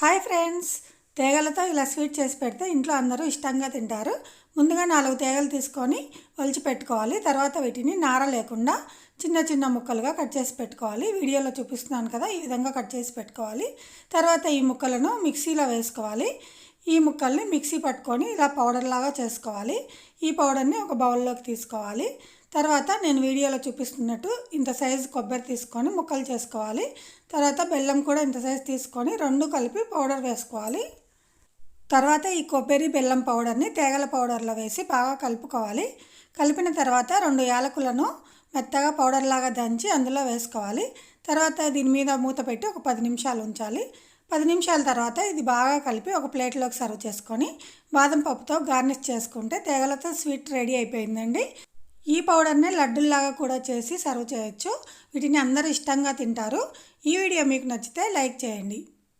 Hi friends. తేగలతో ఇలా sweet చేసి పెడితే ఇంట్లో అందరూ ఇష్టంగా తింటారు. ముందుగా నాలుగు తేగలు తీసుకొని ఒలిచి పెట్టుకోవాలి. తర్వాత వీటిని నార లేకుండా చిన్న చిన్న ముక్కలుగా కట్ చేసి పెట్టుకోవాలి. వీడియోలో చూపిస్తున్నాను కదా ఈ విధంగా కట్ చేసి పెట్టుకోవాలి. తర్వాత ఈ ముక్కలను మిక్సీలో వేసుకోవాలి. ఈ ముక్కల్ని మిక్సీ పట్టుకొని ఇలా పౌడర్ లాగా చేసుకోవాలి. ఈ పౌడర్ని ఒక బౌల్లోకి తీసుకోవాలి. తర్వాత నేను వీడియోలో చూపిస్తున్నట్టు ఇంత సైజు కొబ్బరి తీసుకొని ముక్కలు చేసుకోవాలి. తర్వాత బెల్లం కూడా ఇంత సైజు తీసుకొని రెండు కలిపి పౌడర్ వేసుకోవాలి. తర్వాత ఈ కొబ్బరి బెల్లం పౌడర్ని తేగల పౌడర్లో వేసి బాగా కలుపుకోవాలి. కలిపిన తర్వాత రెండు యాలకులను మెత్తగా పౌడర్ లాగా దంచి అందులో వేసుకోవాలి. తర్వాత దీని మీద మూత పెట్టి ఒక పది నిమిషాలు ఉంచాలి. పది నిమిషాల తర్వాత ఇది బాగా కలిపి ఒక ప్లేట్లోకి సర్వ్ చేసుకొని బాదం పప్పుతో గార్నిష్ చేసుకుంటే తేగలతో స్వీట్ రెడీ అయిపోయిందండి. ఈ పౌడర్ని లడ్డుల్లాగా కూడా చేసి సర్వ్ చేయొచ్చు. వీటిని అందరూ ఇష్టంగా తింటారు. ఈ వీడియో మీకు నచ్చితే లైక్ చేయండి.